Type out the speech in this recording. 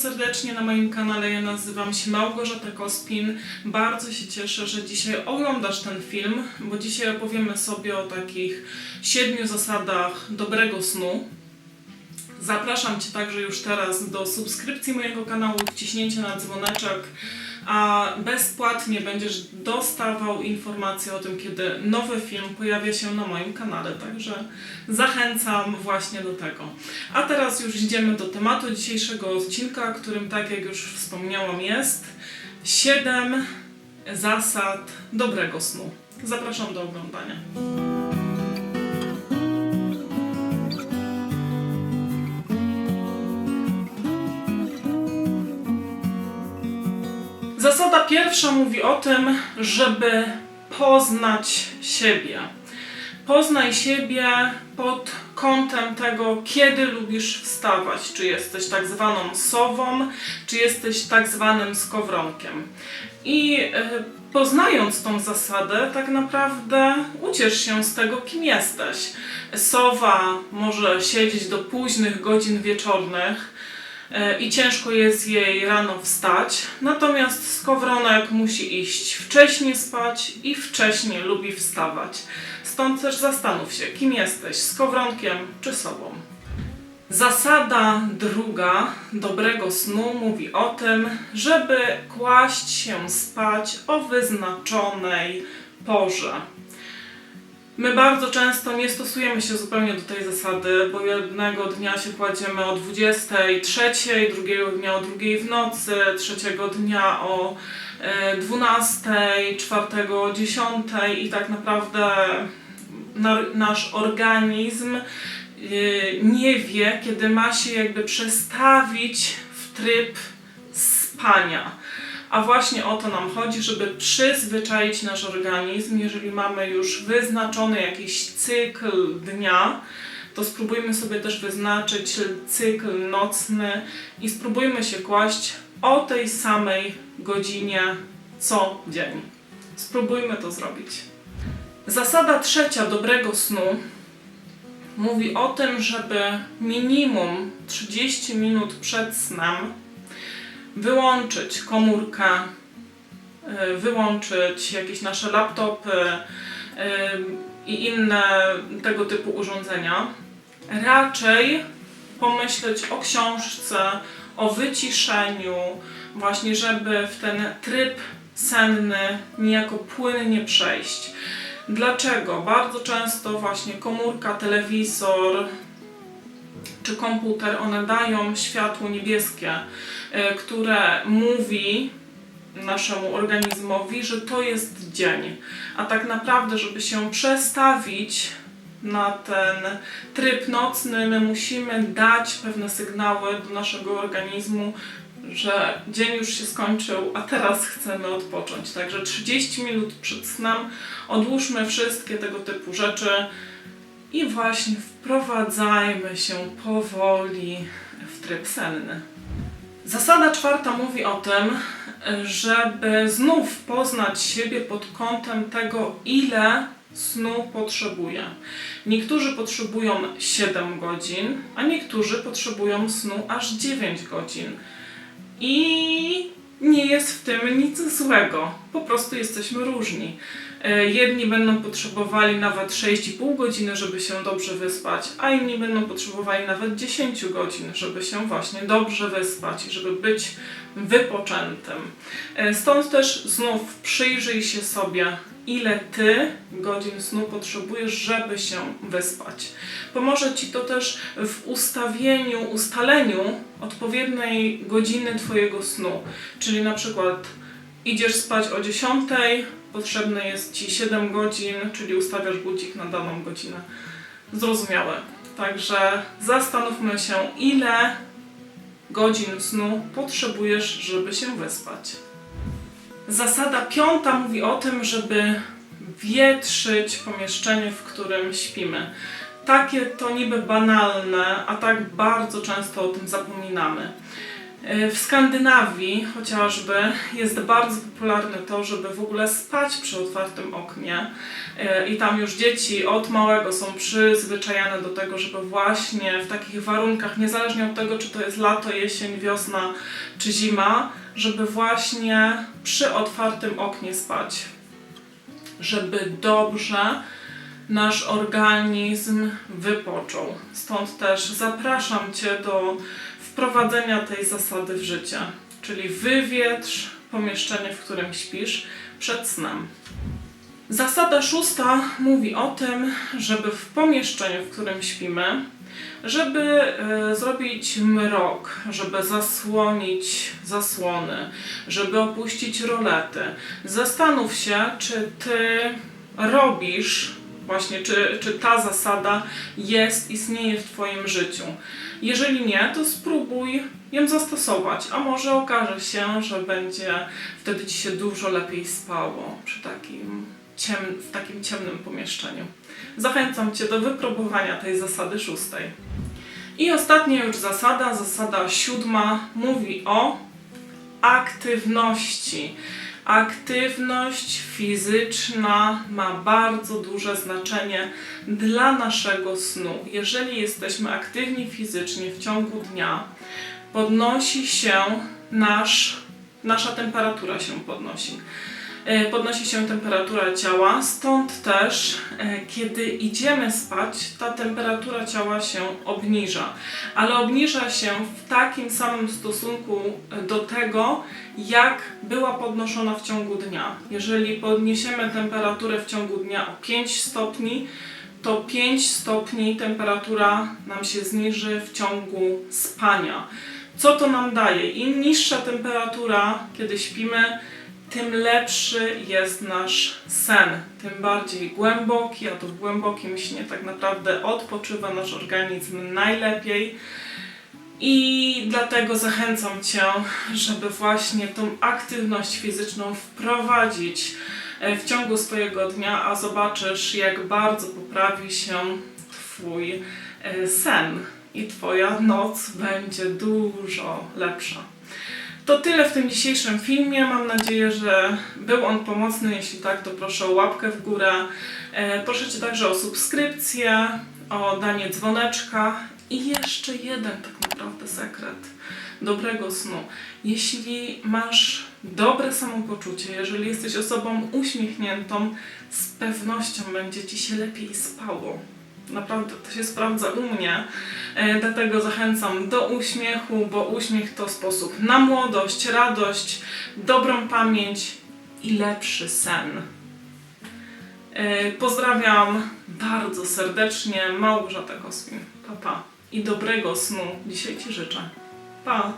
Serdecznie na moim kanale. Ja nazywam się Małgorzata Kospin. Bardzo się cieszę, że dzisiaj oglądasz ten film, bo dzisiaj opowiemy sobie o takich siedmiu zasadach dobrego snu. Zapraszam Cię także już teraz do subskrypcji mojego kanału, wciśnięcia na dzwoneczek, a bezpłatnie będziesz dostawał informacje o tym, kiedy nowy film pojawia się na moim kanale. Także zachęcam właśnie do tego. A teraz już idziemy do tematu dzisiejszego odcinka, którym, tak jak już wspomniałam, jest 7 zasad dobrego snu. Zapraszam do oglądania. Zasada pierwsza mówi o tym, żeby poznać siebie. Poznaj siebie pod kątem tego, kiedy lubisz wstawać. Czy jesteś tak zwaną sową, czy jesteś tak zwanym skowronkiem. I e, poznając tą zasadę, tak naprawdę uciesz się z tego, kim jesteś. Sowa może siedzieć do późnych godzin wieczornych, i ciężko jest jej rano wstać. Natomiast skowronek musi iść wcześniej spać i wcześniej lubi wstawać. Stąd też zastanów się, kim jesteś, skowronkiem czy sobą. Zasada druga dobrego snu mówi o tym, żeby kłaść się spać o wyznaczonej porze. My bardzo często nie stosujemy się zupełnie do tej zasady, bo jednego dnia się kładziemy o 23, drugiego dnia o 2 w nocy, trzeciego dnia o e, 12, czwartego o 10 i tak naprawdę na, nasz organizm e, nie wie, kiedy ma się jakby przestawić w tryb spania. A właśnie o to nam chodzi, żeby przyzwyczaić nasz organizm. Jeżeli mamy już wyznaczony jakiś cykl dnia, to spróbujmy sobie też wyznaczyć cykl nocny i spróbujmy się kłaść o tej samej godzinie co dzień. Spróbujmy to zrobić. Zasada trzecia dobrego snu mówi o tym, żeby minimum 30 minut przed snem wyłączyć komórkę, y, wyłączyć jakieś nasze laptopy y, i inne tego typu urządzenia. Raczej pomyśleć o książce, o wyciszeniu, właśnie żeby w ten tryb senny niejako płynnie przejść. Dlaczego? Bardzo często właśnie komórka, telewizor czy komputer, one dają światło niebieskie, y, które mówi naszemu organizmowi, że to jest dzień. A tak naprawdę, żeby się przestawić na ten tryb nocny, my musimy dać pewne sygnały do naszego organizmu, że dzień już się skończył, a teraz chcemy odpocząć. Także 30 minut przed snem odłóżmy wszystkie tego typu rzeczy i właśnie wprowadzajmy się powoli w tryb senny. Zasada czwarta mówi o tym, żeby znów poznać siebie pod kątem tego, ile snu potrzebuję. Niektórzy potrzebują 7 godzin, a niektórzy potrzebują snu aż 9 godzin. I nie jest w tym nic złego. Po prostu jesteśmy różni. E, Jedni będą potrzebowali nawet 6,5 godziny, żeby się dobrze wyspać, a inni będą potrzebowali nawet 10 godzin, żeby się właśnie dobrze wyspać i żeby być wypoczętym. E, Stąd też znów przyjrzyj się sobie, ile ty godzin snu potrzebujesz, żeby się wyspać. Pomoże ci to też w ustawieniu, ustaleniu odpowiedniej godziny twojego snu. Czyli na przykład idziesz spać o 10, potrzebne jest ci 7 godzin, czyli ustawiasz budzik na daną godzinę. Zrozumiałe. Także zastanówmy się, ile godzin snu potrzebujesz, żeby się wyspać. Zasada piąta mówi o tym, żeby wietrzyć pomieszczenie, w którym śpimy. Takie to niby banalne, a tak bardzo często o tym zapominamy. E, W Skandynawii chociażby jest bardzo popularne to, żeby w ogóle spać przy otwartym oknie. E, I tam już dzieci od małego są przyzwyczajane do tego, żeby właśnie w takich warunkach, niezależnie od tego, czy to jest lato, jesień, wiosna czy zima, żeby właśnie przy otwartym oknie spać. Żeby dobrze nasz organizm wypoczął. Stąd też zapraszam Cię do wprowadzenia tej zasady w życie, czyli wywietrz pomieszczenie, w którym śpisz przed snem. Zasada szósta mówi o tym, żeby w pomieszczeniu, w którym śpimy, żeby e, zrobić mrok, żeby zasłonić zasłony, żeby opuścić rolety. Zastanów się, czy ty robisz właśnie, czy, czy ta zasada jest, istnieje w Twoim życiu. Jeżeli nie, to spróbuj ją zastosować, a może okaże się, że będzie wtedy Ci się dużo lepiej spało przy takim ciem, w takim ciemnym pomieszczeniu. Zachęcam Cię do wypróbowania tej zasady szóstej. I ostatnia już zasada, zasada siódma, mówi o aktywności. Aktywność fizyczna ma bardzo duże znaczenie dla naszego snu. Jeżeli jesteśmy aktywni fizycznie w ciągu dnia, podnosi się nasz, nasza temperatura się podnosi. E, Podnosi się temperatura ciała, stąd też, e, kiedy idziemy spać, ta temperatura ciała się obniża, ale obniża się w takim samym stosunku e, do tego, jak była podnoszona w ciągu dnia. Jeżeli podniesiemy temperaturę w ciągu dnia o 5 stopni, to 5 stopni temperatura nam się zniży w ciągu spania. Co to nam daje? Im niższa temperatura, kiedy śpimy, tym lepszy jest nasz sen, tym bardziej głęboki, a to w głębokim śnie tak naprawdę odpoczywa nasz organizm najlepiej. I dlatego zachęcam Cię, żeby właśnie tą aktywność fizyczną wprowadzić e, w ciągu swojego dnia, a zobaczysz, jak bardzo poprawi się Twój e, sen i Twoja noc będzie dużo lepsza. To tyle w tym dzisiejszym filmie. Mam nadzieję, że był on pomocny. Jeśli tak, to proszę o łapkę w górę. E, Proszę Cię także o subskrypcję, o danie dzwoneczka i jeszcze jeden tak naprawdę sekret dobrego snu. Jeśli masz dobre samopoczucie, jeżeli jesteś osobą uśmiechniętą, z pewnością będzie Ci się lepiej spało. Naprawdę to się sprawdza u mnie, e, dlatego zachęcam do uśmiechu, bo uśmiech to sposób na młodość, radość, dobrą pamięć i lepszy sen. E, Pozdrawiam bardzo serdecznie, Małgorzata Kosmin. Pa, pa. I dobrego snu dzisiaj Ci życzę. Pa!